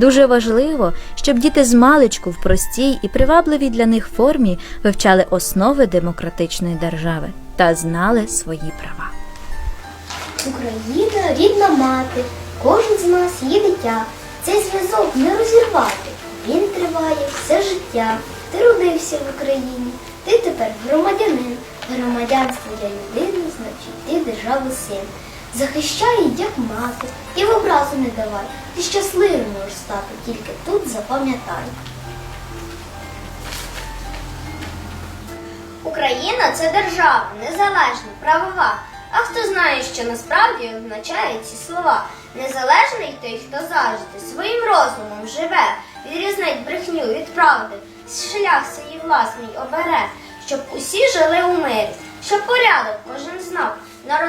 Дуже важливо, щоб діти з маличку в простій і привабливій для них формі вивчали основи демократичної держави та знали свої права. Україна рідна мати, кожен з нас її дитя. Цей зв'язок не розірвати. Він триває все життя. Ти родився в Україні, ти тепер громадянин. Громадянство для людини значить ти держави син. Захищай, як мати, і в образу не давай. Ти щасливим можеш стати, тільки тут запам'ятай. Україна це держава, незалежна, правова. А хто знає, що насправді означають ці слова? Незалежний той, хто завжди своїм розумом живе, відрізнить брехню від правди, шлях свій власний обере, щоб усі жили у мирі, щоб порядок кожен знав.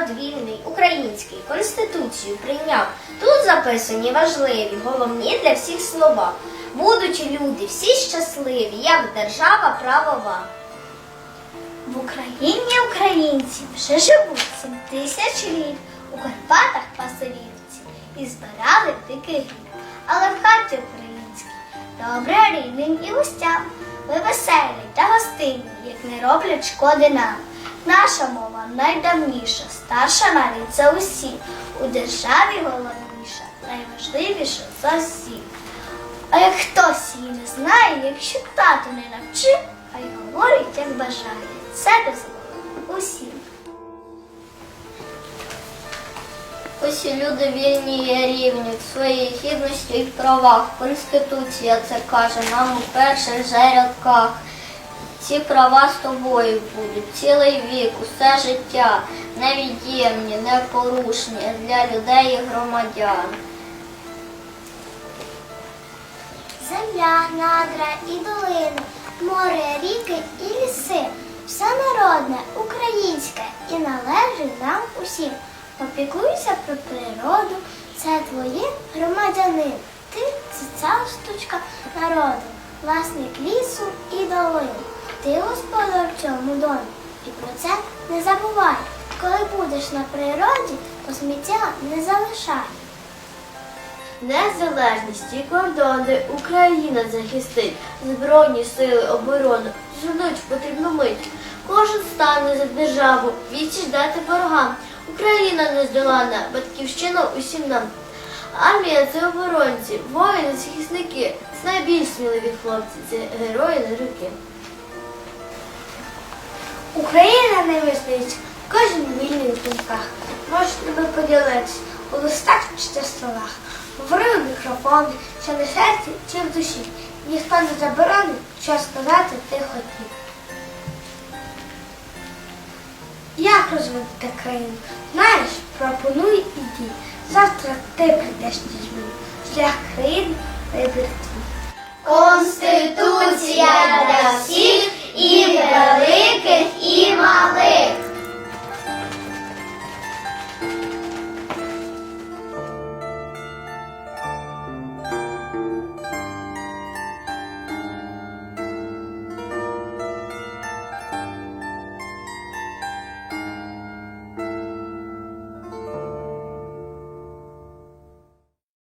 Народ український, конституцію прийняв. Тут записані важливі, головні для всіх слова. Будуть люди всі щасливі, як держава правова. В Україні українці вже живуть сім тисяч літ у Карпатах пасовівці і збирали дикий гріб. Але в хаті українській добре рідним і гостям. Ви веселі та гостинні, як не роблять шкоди нам. Наша мова найдавніша, старша навіть за усі. У державі головніша, найважливіша за всіх. А як хтось її не знає, якщо тато не навчив, хай говорить, як бажає. Це дозволено усім. Усі люди вільні і рівні в своїй гідності і правах. Конституція це каже нам у перших же рядках. Ці права з тобою будуть цілий вік, усе життя, невід'ємні, непорушні для людей і громадян. Земля, надра і долини, море, ріки і ліси. Все народне, українське і належить нам усім. Опікуйся про природу, це твоє громадянин. Ти це ця штучка народу, власник лісу і долини. Ти господар в цьому домі. І про це не забувай. Коли будеш на природі, то сміття не залишай. Незалежність і кордони Україна захистить, Збройні сили оборони ждуть потрібну мить. Кожен стане за державу, відсіч дати ворогам. Україна нездолана, батьківщина усім нам. Армія це оборонці, воїни, захисники, це найбільш сміливі хлопці, це герої на руки. Україна не визнається, кожен вільний в думках. Може тебе поділитися у листах чи на столах. Говори у мікрофон, чи на серці, чи в душі. Ніхто не заборонить, що сказати ти хотів. Як розвинути країну? Знаєш, пропонуй і дій. Завтра ти прийдеш зі змін. Шлях країни вибір твій. Конституція для всіх і великих, і